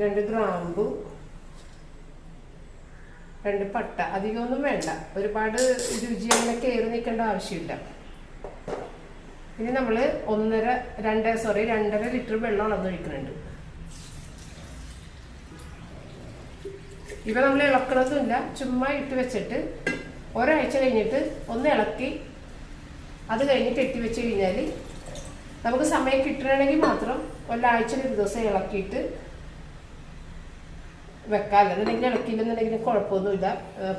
രണ്ട് ഗ്രാമ്പു. രണ്ട് പട്ട. അധികമൊന്നും വേണ്ട. ഒരുപാട് രുചി അങ്ങനെ കയറി നിൽക്കേണ്ട ആവശ്യമില്ല. ഇനി നമ്മൾ ഒന്നര രണ്ട് സോറി രണ്ടര ലിറ്റർ വെള്ളം അളന്നൊഴിക്കുന്നുണ്ട് ഇവ നമ്മൾ ഇളക്കണതുമില്ല. ചുമ്മാ ഇട്ട് വെച്ചിട്ട് ഒരാഴ്ച കഴിഞ്ഞിട്ട് ഒന്ന് ഇളക്കി അത് കഴിഞ്ഞിട്ട് കെട്ടി വെച്ച് കഴിഞ്ഞാൽ നമുക്ക് സമയം കിട്ടണമെങ്കിൽ മാത്രം ഒരാഴ്ച ഒരു ദിവസം ഇളക്കിയിട്ട് വെക്കാം. അല്ലെന്നുണ്ടെങ്കിൽ ഇളക്കിയില്ലെന്നുണ്ടെങ്കിൽ കുഴപ്പമൊന്നുമില്ല.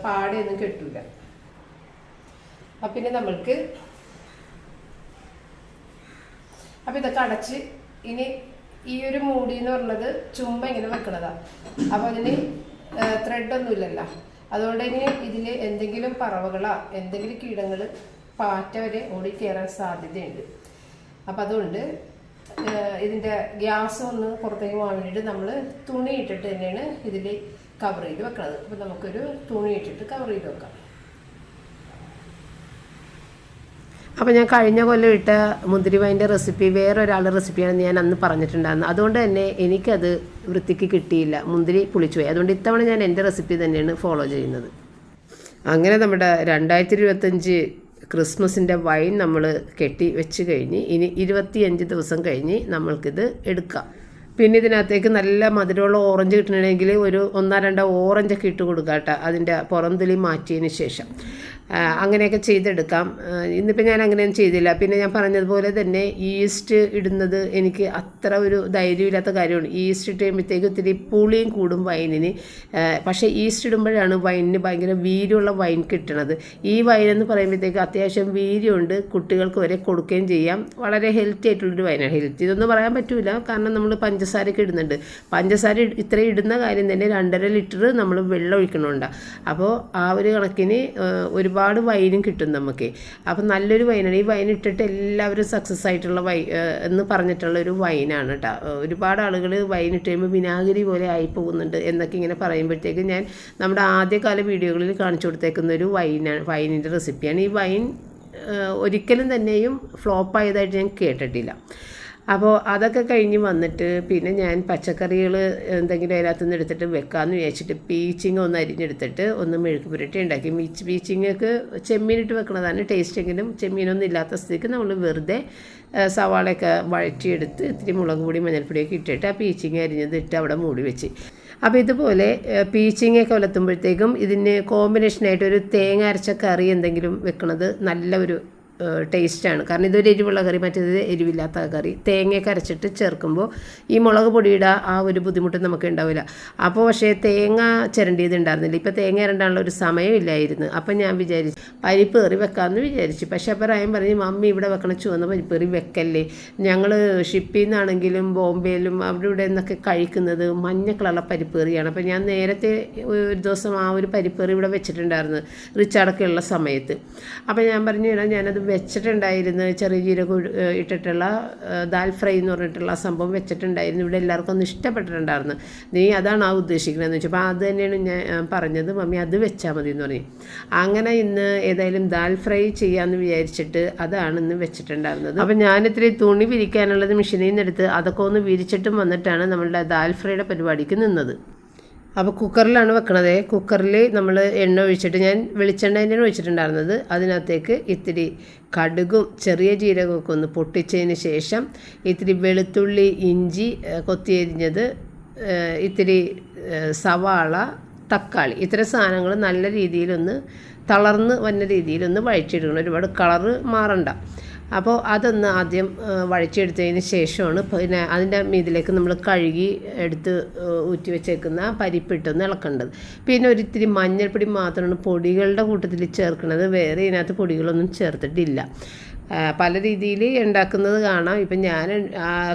പാടെയൊന്നും കിട്ടില്ല അപ്പം പിന്നെ നമ്മൾക്ക് അപ്പം ഇതൊക്കെ അടച്ച് ഇനി ഈ ഒരു മൂടി എന്ന് പറയുന്നത് ചുമ്മാ ഇങ്ങനെ വെക്കണതാണ് അപ്പോൾ അതിന് ത്രെഡൊന്നുമില്ലല്ലോ അതുകൊണ്ട് ഇനി ഇതിൽ എന്തെങ്കിലും പറവകളോ എന്തെങ്കിലും കീടങ്ങൾ പാറ്റ വരെ കയറാൻ സാധ്യതയുണ്ട്. അപ്പം അതുകൊണ്ട് ഇതിന്റെ ഗ്യാസ് ഒന്ന് പുറത്തേക്ക് പോകാൻ വേണ്ടിയിട്ട് നമ്മൾ തുണി ഇട്ടിട്ട് തന്നെയാണ് ഇതിൽ കവർ ചെയ്ത് വെക്കുന്നത് അപ്പം നമുക്കൊരു തുണി ഇട്ടിട്ട് കവർ ചെയ്ത് വെക്കാം. അപ്പോൾ ഞാൻ കഴിഞ്ഞ കൊല്ലം ഇട്ട മുന്തിരി വൈന്റെ റെസിപ്പി വേറൊരാളുടെ റെസിപ്പിയാണെന്ന് ഞാൻ അന്ന് പറഞ്ഞിട്ടുണ്ടായിരുന്നു അതുകൊണ്ട് തന്നെ എനിക്കത് വൃത്തിക്ക് കിട്ടിയില്ല. മുന്തിരി പുളിച്ചുപോയി. അതുകൊണ്ട് ഇത്തവണ ഞാൻ എന്റെ റെസിപ്പി തന്നെയാണ് ഫോളോ ചെയ്യുന്നത്. അങ്ങനെ നമ്മുടെ രണ്ടായിരത്തി ഇരുപത്തഞ്ച് ക്രിസ്മസിന്റെ വൈൻ നമ്മൾ കെട്ടി വെച്ച് കഴിഞ്ഞ് ഇനി ഇരുപത്തിയഞ്ച് ദിവസം കഴിഞ്ഞ് നമ്മൾക്കിത് എടുക്കാം. പിന്നെ ഇതിനകത്തേക്ക് നല്ല മധുരമുള്ള ഓറഞ്ച് കിട്ടണമെങ്കിൽ ഒരു ഒന്നോ രണ്ടോ ഓറഞ്ചൊക്കെ ഇട്ട് കൊടുക്കാം കേട്ടോ. അതിന്റെ പുറംതൊലി മാറ്റിയതിന് ശേഷം. അങ്ങനെയൊക്കെ ചെയ്തെടുക്കാം. ഇന്നിപ്പോൾ ഞാൻ അങ്ങനെയൊന്നും ചെയ്തില്ല. പിന്നെ ഞാൻ പറഞ്ഞതുപോലെ തന്നെ ഈസ്റ്റ് ഇടുന്നത് എനിക്ക് അത്ര ഒരു ധൈര്യമില്ലാത്ത കാര്യമാണ്. ഈസ്റ്റ് ഇട്ട് കഴിയുമ്പോഴത്തേക്ക് ഇത്തിരി പുളിയും കൂടും വൈനിന് പക്ഷേ ഈസ്റ്റ് ഇടുമ്പോഴാണ് വൈനിന് ഭയങ്കര വീര്യമുള്ള വൈൻ കിട്ടണത്. ഈ വൈൻ എന്ന് പറയുമ്പോഴത്തേക്ക് അത്യാവശ്യം വീര്യമുണ്ട്. കുട്ടികൾക്ക് വരെ കൊടുക്കുകയും ചെയ്യാം. വളരെ ഹെൽത്തി ആയിട്ടുള്ളൊരു വൈനാണ് ഹെൽത്തി ഇതൊന്നും പറയാൻ പറ്റില്ല കാരണം നമ്മൾ പഞ്ചസാരയൊക്കെ ഇടുന്നുണ്ട്. പഞ്ചസാര ഇത്രയും ഇടുന്ന കാര്യം തന്നെ രണ്ടര ലിറ്റർ നമ്മൾ വെള്ളം ഒഴിക്കണമുണ്ട് അപ്പോൾ ആ ഒരു കണക്കിന് ആ, ഒരുപാട് വൈനും കിട്ടും നമുക്ക്. അപ്പം നല്ലൊരു വൈനാണ്. ഈ വൈൻ ഇട്ടിട്ട് എല്ലാവരും സക്സസ് ആയിട്ടുള്ള വൈ എന്ന് പറഞ്ഞിട്ടുള്ള ഒരു വൈനാണ് കേട്ടോ ഒരുപാട് ആളുകൾ വൈൻ ഇട്ട് കഴിയുമ്പോൾ വിനാഗിരി പോലെ ആയി പോകുന്നുണ്ട് എന്നൊക്കെ ഇങ്ങനെ പറയുമ്പോഴത്തേക്ക് ഞാൻ നമ്മുടെ ആദ്യകാല വീഡിയോകളിൽ കാണിച്ചു കൊടുത്തേക്കുന്ന ഒരു വൈനാണ് വൈനിന്റെ റെസിപ്പിയാണ് ഈ വൈൻ ഒരിക്കലും തന്നെയും ഫ്ലോപ്പ് ആയതായിട്ട് ഞാൻ കേട്ടിട്ടില്ല. അപ്പോൾ അതൊക്കെ കഴിഞ്ഞ് വന്നിട്ട് പിന്നെ ഞാൻ പച്ചക്കറികൾ എന്തെങ്കിലും അതിനകത്തു നിന്ന് എടുത്തിട്ട് വെക്കാമെന്ന് വിചാരിച്ചിട്ട് പീച്ചിങ് ഒന്ന് അരിഞ്ഞെടുത്തിട്ട് ഒന്ന് മെഴുക്ക് പുരട്ടി ഉണ്ടാക്കി. മീച്ച് പീച്ചിങ്ങൊക്കെ ചെമ്മീനിട്ട് വെക്കണതാണ് ടേസ്റ്റെങ്കിലും ചെമ്മീനൊന്നും ഇല്ലാത്ത സ്ഥിതിക്ക് നമ്മൾ വെറുതെ സവാളയൊക്കെ വഴറ്റിയെടുത്ത് ഇത്തിരി മുളക് പൊടി മഞ്ഞൾപ്പൊടിയൊക്കെ ഇട്ടിട്ട് ആ പീച്ചിങ് അരിഞ്ഞത് ഇട്ട് അവിടെ മൂടി വെച്ച്. അപ്പോൾ ഇതുപോലെ പീച്ചിങ്ങൊക്കെ വലത്തുമ്പോഴത്തേക്കും ഇതിന് കോമ്പിനേഷനായിട്ട് ഒരു തേങ്ങ അരച്ച കറി എന്തെങ്കിലും വെക്കണത് നല്ല ഒരു ടേസ്റ്റാണ് കാരണം ഇതൊരു എരിവുള്ള കറി മറ്റേത് എരിവില്ലാത്ത കറി. തേങ്ങയൊക്കെ അരച്ചിട്ട് ചേർക്കുമ്പോൾ ഈ മുളക് പൊടിയുടെ ആ ഒരു ബുദ്ധിമുട്ട് നമുക്ക് ഉണ്ടാവില്ല. അപ്പോൾ പക്ഷേ തേങ്ങ ചിരണ്ടിയത് ഉണ്ടായിരുന്നില്ല ഇപ്പോൾ തേങ്ങ ഇരണ്ടാനുള്ള ഒരു സമയമില്ലായിരുന്നു. അപ്പം ഞാൻ വിചാരിച്ചു പരിപ്പ് കറി വെക്കാമെന്ന് വിചാരിച്ചു. പക്ഷേ അപ്പോൾ റയം പറഞ്ഞു മമ്മി ഇവിടെ വെക്കണ ചുവന്ന പരിപ്പ് കറി വെക്കല്ലേ. ഞങ്ങൾ ഷിപ്പിൽ നിന്നാണെങ്കിലും ബോംബെയിലും അവിടെ ഇവിടെ നിന്നൊക്കെ കഴിക്കുന്നത് മഞ്ഞ കളറുള്ള പരിപ്പ് കറിയാണ്. അപ്പോൾ ഞാൻ നേരത്തെ ഒരു ദിവസം ആ ഒരു പരിപ്പ് കറി ഇവിടെ വെച്ചിട്ടുണ്ടായിരുന്നു റിച്ചാർഡൊക്കെ ഉള്ള സമയത്ത്. അപ്പോൾ ഞാൻ പറഞ്ഞു "എടാ, ഞാനത് വെച്ചിട്ടുണ്ടായിരുന്നു ചെറിയ ജീരകം ഇട്ടിട്ടുള്ള ദാൽ ഫ്രൈ എന്ന് പറഞ്ഞിട്ടുള്ള സംഭവം വെച്ചിട്ടുണ്ടായിരുന്നു. ഇവിടെ എല്ലാവർക്കും ഒന്ന് ഇഷ്ടപ്പെട്ടിട്ടുണ്ടായിരുന്നു. നീ അതാണ് ആ ഉദ്ദേശിക്കുന്നതെന്ന് വെച്ചു അപ്പോൾ അത് തന്നെയാണ് ഞാൻ പറഞ്ഞത്. മമ്മി അത് വെച്ചാൽ മതി എന്ന് പറഞ്ഞു. അങ്ങനെ ഇന്ന് ഏതായാലും ദാൽ ഫ്രൈ ചെയ്യാമെന്ന് വിചാരിച്ചിട്ട് അതാണ് ഇന്ന് വെച്ചിട്ടുണ്ടായിരുന്നത്. അപ്പോൾ ഞാൻ ഇത്തിരി തുണി വിരിക്കാനുള്ളത് മെഷീനിൽ നിന്ന് എടുത്ത് അതൊക്കെ ഒന്ന് വിരിച്ചിട്ടും വന്നിട്ടാണ് നമ്മളുടെ ദാൽ ഫ്രൈയുടെ പരിപാടിക്ക് നിന്നത്. അപ്പോൾ കുക്കറിലാണ് വെക്കണത്. കുക്കറിൽ നമ്മൾ എണ്ണ ഒഴിച്ചിട്ട് ഞാൻ വെളിച്ചെണ്ണ തന്നെയാണ് ഒഴിച്ചിട്ടുണ്ടായിരുന്നത്. അതിനകത്തേക്ക് ഇത്തിരി കടുകും ചെറിയ ജീരകമൊക്കെ ഒന്ന് പൊട്ടിച്ചതിന് ശേഷം ഇത്തിരി വെളുത്തുള്ളി ഇഞ്ചി കൊത്തിയരിഞ്ഞത് ഇത്തിരി സവാള തക്കാളി ഇത്തരം സാധനങ്ങൾ നല്ല രീതിയിലൊന്ന് തളർന്ന് വന്ന രീതിയിലൊന്ന് വഴിച്ചെടുക്കണം ഒരുപാട് കളറ് മാറണ്ട. അപ്പോൾ അതൊന്ന് ആദ്യം വഴിച്ചെടുത്തതിന് ശേഷമാണ് പിന്നെ അതിന്റെ മീതിലേക്ക് നമ്മൾ കഴുകി എടുത്ത് ഊറ്റി വെച്ചേക്കുന്ന പരിപ്പിട്ടൊന്ന് ഇളക്കേണ്ടത്. പിന്നെ ഒരിത്തിരി മഞ്ഞൾപ്പൊടി മാത്രമാണ് പൊടികളുടെ കൂട്ടത്തിൽ ചേർക്കുന്നത്. വേറെ ഇതിനകത്ത് പൊടികളൊന്നും ചേർത്തിട്ടില്ല. പല രീതിയിൽ ഉണ്ടാക്കുന്നത് കാണാം. ഇപ്പം ഞാൻ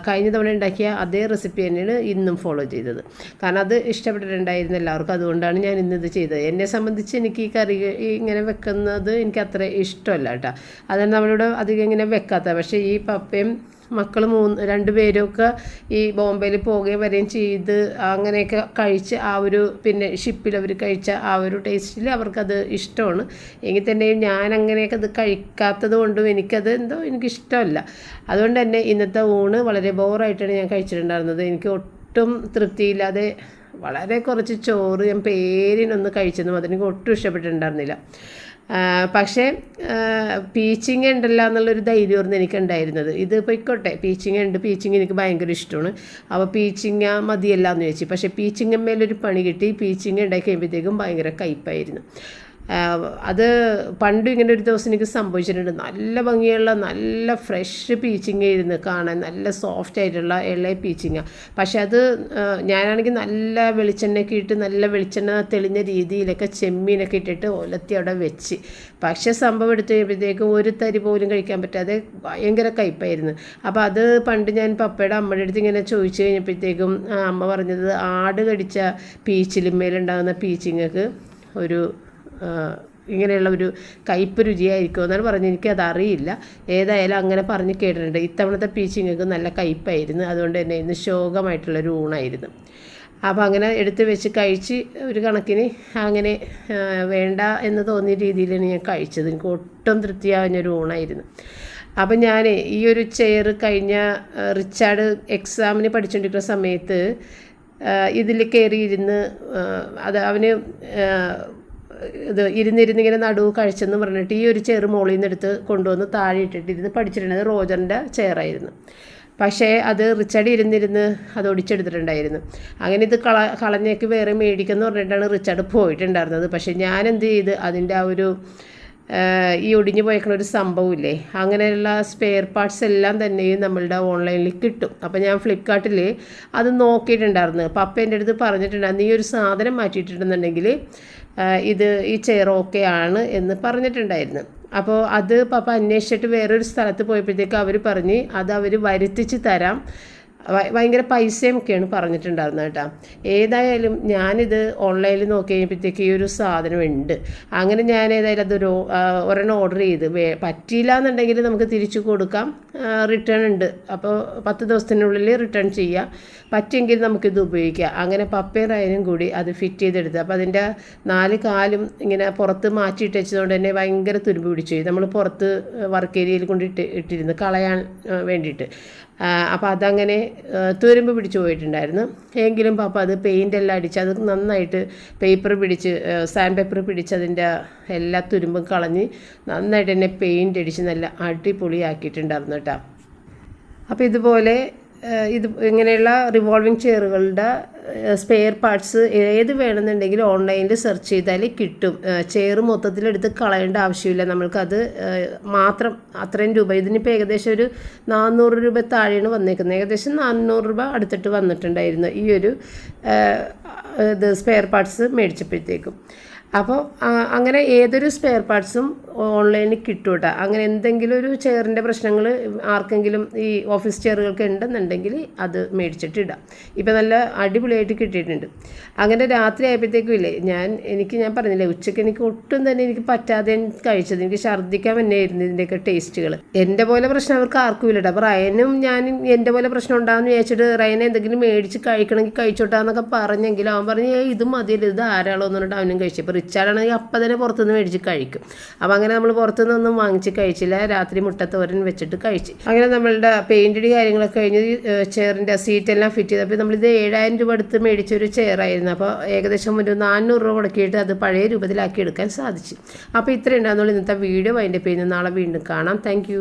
കഴിഞ്ഞ തവണ ഉണ്ടാക്കിയ അതേ റെസിപ്പി തന്നെയാണ് ഇന്നും ഫോളോ ചെയ്തത്. കാരണം അത് ഇഷ്ടപ്പെട്ടിട്ടുണ്ടായിരുന്നു എല്ലാവർക്കും. അതുകൊണ്ടാണ് ഞാൻ ഇന്നിത് ചെയ്തത്. എന്നെ സംബന്ധിച്ച് എനിക്ക് ഈ കറി ഇങ്ങനെ വെക്കുന്നത് എനിക്ക് അത്ര ഇഷ്ടമല്ല കേട്ടോ. അതാണ് നമ്മളിവിടെ അധികം ഇങ്ങനെ വെക്കാത്ത പക്ഷേ ഈ പപ്പയും മക്കൾ മൂന്ന് രണ്ടുപേരൊക്കെ ഈ ബോംബെയിൽ പോവുകയും വരികയും ചെയ്ത് അങ്ങനെയൊക്കെ കഴിച്ച് ആ ഒരു പിന്നെ ഷിപ്പിൽ അവർ കഴിച്ച ആ ഒരു ടേസ്റ്റിൽ അവർക്കത് ഇഷ്ടമാണ്. എങ്കിൽ തന്നെയും ഞാൻ അങ്ങനെയൊക്കെ അത് കഴിക്കാത്തത് കൊണ്ടും എനിക്കത് എന്തോ എനിക്കിഷ്ടമല്ല. അതുകൊണ്ട് തന്നെ ഇന്നത്തെ ഊണ് വളരെ ബോറായിട്ടാണ് ഞാൻ കഴിച്ചിട്ടുണ്ടായിരുന്നത്. എനിക്ക് ഒട്ടും തൃപ്തിയില്ലാതെ വളരെ കുറച്ച് ചോറ് ഞാൻ പേരിനൊന്ന് കഴിച്ചെന്നും അതെനിക്ക് ഒട്ടും ഇഷ്ടപ്പെട്ടിട്ടുണ്ടായിരുന്നില്ല. പക്ഷേ പീച്ചിങ് ഉണ്ടല്ലോ എന്നുള്ളൊരു ധൈര്യമായിരുന്നു എനിക്കുണ്ടായിരുന്നത്. ഇത് പൊയ്ക്കോട്ടെ പീച്ചിങ് ഉണ്ട്. പീച്ചിങ് എനിക്ക് ഭയങ്കര ഇഷ്ടമാണ്. അപ്പോൾ പീച്ചിങ് മതിയല്ല എന്ന് ചോദിച്ചു. പക്ഷേ പീച്ചിങ്ങമ്മേലൊരു പണി കിട്ടി. പീച്ചിങ് ഉണ്ടാക്കി കഴിയുമ്പോഴത്തേക്കും ഭയങ്കര കയ്പായിരുന്നു. അത് പണ്ട് ഇങ്ങനെ ഒരു ദിവസം എനിക്ക് സംഭവിച്ചിട്ടുണ്ട്. നല്ല ഭംഗിയുള്ള നല്ല ഫ്രഷ് പീച്ചിങ് ആയിരുന്നു കാണാൻ. നല്ല സോഫ്റ്റ് ആയിട്ടുള്ള ഇളയ പീച്ചിങ്ങ പക്ഷെ അത് ഞാനാണെങ്കിൽ നല്ല വെളിച്ചെണ്ണയൊക്കെ ഇട്ട് നല്ല വെളിച്ചെണ്ണ തെളിഞ്ഞ രീതിയിലൊക്കെ ചെമ്മീനൊക്കെ ഇട്ടിട്ട് ഒലത്തി അവിടെ വെച്ച്. പക്ഷെ സംഭവം എടുത്തു കഴിയുമ്പോഴത്തേക്കും ഒരു തരി പോലും കഴിക്കാൻ പറ്റാതെ ഭയങ്കര കയ്പായിരുന്നു. അപ്പോൾ അത് പണ്ട് ഞാൻ പപ്പയുടെ അമ്മയുടെ അടുത്ത് ഇങ്ങനെ ചോദിച്ചു കഴിഞ്ഞപ്പോഴത്തേക്കും അമ്മ പറഞ്ഞത് ആട് കടിച്ച പീച്ചിലിന്മേലുണ്ടാകുന്ന പീച്ചിങ്ങക്ക് ഒരു ഇങ്ങനെയുള്ള ഒരു കയ്പ് രുചിയായിരിക്കും എന്നാണ് പറഞ്ഞത്. എനിക്കത് അറിയില്ല ഏതായാലും അങ്ങനെ പറഞ്ഞ് കേട്ടിട്ടുണ്ട്. ഇത്തവണത്തെ പീച്ചിങ്ങൾക്ക് നല്ല കയ്പായിരുന്നു. അതുകൊണ്ട് തന്നെ ഇന്ന് ശോകമായിട്ടുള്ളൊരു ഊണായിരുന്നു. അപ്പോൾ അങ്ങനെ എടുത്ത് വെച്ച് കഴിച്ച് ഒരു കണക്കിന് അങ്ങനെ വേണ്ട എന്ന് തോന്നിയ രീതിയിലാണ് ഞാൻ കഴിച്ചത്. എനിക്ക് ഒട്ടും തൃപ്തിയാവുന്നൊരു ഊണായിരുന്നു. അപ്പം ഞാൻ ഈ ഒരു ചെയർ കഴിഞ്ഞ റിച്ചാർഡ് എക്സാമിന് പഠിച്ചുകൊണ്ടിരിക്കുന്ന സമയത്ത് ഇതിൽ കയറിയിരുന്ന് അത് അവന് ഇത് ഇരുന്നിരുന്ന് ഇങ്ങനെ നടുവ് കഴിച്ചെന്ന് പറഞ്ഞിട്ട് ഈ ഒരു ചെയർ മുകളിൽ നിന്ന് എടുത്ത് കൊണ്ടുവന്ന് താഴെ ഇട്ടിട്ട് ഇരുന്ന് പഠിച്ചിരുന്നത് റോജറിന്റെ ചെയറായിരുന്നു പക്ഷേ അത് റിച്ചാർഡ് ഇരുന്നിരുന്ന് അത് ഒടിച്ചെടുത്തിട്ടുണ്ടായിരുന്നു. അങ്ങനെ ഇത് കള കളഞ്ഞേക്ക് വേറെ മേടിക്കുമെന്ന് പറഞ്ഞിട്ടാണ് റിച്ചാർഡ് പോയിട്ടുണ്ടായിരുന്നത്. പക്ഷേ ഞാൻ എന്ത് ചെയ്ത് അതിന്റെ ആ ഒരു ഈ ഒടിഞ്ഞു പോയേക്കണ ഒരു സംഭവമില്ലേ അങ്ങനെയുള്ള സ്പെയർ പാർട്സ് എല്ലാം തന്നെയും നമ്മളുടെ ഓൺലൈനിൽ കിട്ടും. അപ്പോൾ ഞാൻ ഫ്ലിപ്കാർട്ടിൽ അത് നോക്കിയിട്ടുണ്ടായിരുന്നു. പപ്പ എന്റെ അടുത്ത് പറഞ്ഞിട്ടുണ്ടായിരുന്നു ഈ ഒരു സാധനം മാറ്റിയിട്ടുണ്ടെന്നുണ്ടെങ്കിൽ ഇത് ഈ ചെയർ ഓക്കെ ആണ് എന്ന് പറഞ്ഞിട്ടുണ്ടായിരുന്നു. അപ്പോൾ അത് പപ്പ അന്വേഷിച്ചിട്ട് വേറൊരു സ്ഥലത്ത് പോയപ്പോഴത്തേക്ക് അവർ പറഞ്ഞ് അത് അവർ വരുത്തിച്ച് തരാം. ഭയങ്കര പൈസയും ഒക്കെയാണ് പറഞ്ഞിട്ടുണ്ടായിരുന്നത് കേട്ടോ. ഏതായാലും ഞാനിത് ഓൺലൈനിൽ നോക്കി കഴിഞ്ഞപ്പോഴത്തേക്ക് ഈ ഒരു സാധനം ഉണ്ട് അങ്ങനെ ഞാൻ ഏതായാലും അതൊരു ഒരെണ്ണം ഓർഡർ ചെയ്ത്. പറ്റിയില്ല എന്നുണ്ടെങ്കിൽ നമുക്ക് തിരിച്ചു കൊടുക്കാം. റിട്ടേൺ ഉണ്ട്. അപ്പോൾ പത്ത് ദിവസത്തിനുള്ളിൽ റിട്ടേൺ ചെയ്യാം. പറ്റുമെങ്കിൽ നമുക്കിത് ഉപയോഗിക്കാം. അങ്ങനെ പപ്പയും റയനും കൂടി അത് ഫിറ്റ് ചെയ്തെടുത്ത്. അപ്പോൾ അതിന്റെ നാല് കാലും ഇങ്ങനെ പുറത്ത് മാറ്റിയിട്ട് വെച്ചതുകൊണ്ട് തന്നെ ഭയങ്കര തുരുമ്പ് പിടിച്ചു നമ്മൾ പുറത്ത് വർക്ക് ഏരിയയിൽ കൊണ്ടിട്ട് ഇട്ടിരുന്നു. കളയാൻ വേണ്ടിയിട്ട്. അപ്പോൾ അതങ്ങനെ തുരുമ്പ് പിടിച്ചു പോയിട്ടുണ്ടായിരുന്നു. എങ്കിലും പാപ്പ അത് പെയിന്റ് എല്ലാം അടിച്ച് അത് നന്നായിട്ട് പേപ്പർ പിടിച്ച് സാൻഡ് പേപ്പർ പിടിച്ച് അതിന്റെ എല്ലാ തുരുമ്പും കളഞ്ഞ് നന്നായിട്ട് തന്നെ പെയിന്റ് അടിച്ച് നല്ല അടിപൊളിയാക്കിയിട്ടുണ്ടായിരുന്നു കേട്ടോ. അപ്പോൾ ഇതുപോലെ ഇത് ഇങ്ങനെയുള്ള റിവോൾവിംഗ് ചെയറുകളുടെ സ്പെയർ പാർട്സ് ഏത് വേണമെന്നുണ്ടെങ്കിലും ഓൺലൈനിൽ സെർച്ച് ചെയ്താൽ കിട്ടും. ചെയർ മൊത്തത്തിലെടുത്ത് കളയേണ്ട ആവശ്യമില്ല. നമ്മൾക്കത് മാത്രം അത്രയും രൂപ. ഇതിനിപ്പോൾ ഏകദേശം ഒരു നാനൂറ് രൂപ താഴെയാണ് വന്നേക്കുന്നത്. ഏകദേശം നാനൂറ് രൂപ അടുത്തിട്ട് വന്നിട്ടുണ്ടായിരുന്നു. ഈ ഒരു ഇത് സ്പെയർ പാർട്സ് മേടിച്ചപ്പോഴത്തേക്കും. അപ്പോൾ അങ്ങനെ ഏതൊരു സ്പെയർ പാർട്സും ഓൺലൈനിൽ കിട്ടും കേട്ടോ അങ്ങനെ എന്തെങ്കിലും ഒരു ചെയറിന്റെ പ്രശ്നങ്ങൾ ആർക്കെങ്കിലും ഈ ഓഫീസ് ചെയറുകൾക്ക് ഉണ്ടെന്നുണ്ടെങ്കിൽ അത് മേടിച്ചിട്ട് ഇടാം. ഇപ്പം നല്ല അടിപൊളിയായിട്ട് കിട്ടിയിട്ടുണ്ട്. അങ്ങനെ രാത്രി ആയപ്പോഴത്തേക്കും ഇല്ലേ ഞാൻ എനിക്ക് ഞാൻ പറഞ്ഞില്ലേ ഉച്ചയ്ക്ക് എനിക്ക് ഒട്ടും തന്നെ എനിക്ക് പറ്റാതെ കഴിച്ചത്. എനിക്ക് ഛർദ്ദിക്കാൻ തന്നെ ആയിരുന്നു ഇതിന്റെയൊക്കെ ടേസ്റ്റുകൾ എന്റെ പോലെ പ്രശ്നം അവർക്ക് ആർക്കും ഇല്ല അപ്പോൾ റയനും ഞാനും എന്റെ പോലെ പ്രശ്നം ഉണ്ടാകുമെന്ന് വിചാരിച്ചിട്ട് റയനെ എന്തെങ്കിലും മേടിച്ച് കഴിക്കണമെങ്കിൽ കഴിച്ചോട്ടാന്നൊക്കെ പറഞ്ഞെങ്കിലും അവൻ പറഞ്ഞു ഇത് മതിയല്ലോ ഇത് ധാരാളം എന്ന് അവനും കഴിച്ചു. റിച്ചാർഡാണെങ്കിൽ അപ്പം തന്നെ പുറത്തുനിന്ന് മേടിച്ച് കഴിക്കും. അപ്പം അങ്ങനെ നമ്മൾ പുറത്തുനിന്നൊന്നും വാങ്ങിച്ച് കഴിച്ചില്ല. രാത്രി മുട്ടത്തോരൻ വെച്ചിട്ട് കഴിച്ച്. അങ്ങനെ നമ്മളുടെ പെയിന്റടി കാര്യങ്ങളൊക്കെ കഴിഞ്ഞ് ചെയറിന്റെ സീറ്റെല്ലാം ഫിറ്റ് ചെയ്തപ്പോൾ നമ്മളിത് ഏഴായിരം രൂപ എടുത്ത് മേടിച്ചൊരു ചെയറായിരുന്നു അപ്പോൾ ഏകദേശം ഒരു നാനൂറ് രൂപ മുടക്കിയിട്ട് അത് പഴയ രൂപത്തിലാക്കി എടുക്കാൻ സാധിച്ചു. അപ്പോൾ ഇത്രയും ഉണ്ടാകുന്നുള്ളൂ ഇന്നത്തെ വീഡിയോ അതിന്റെ പേര് നാളെ വീണ്ടും കാണാം. താങ്ക്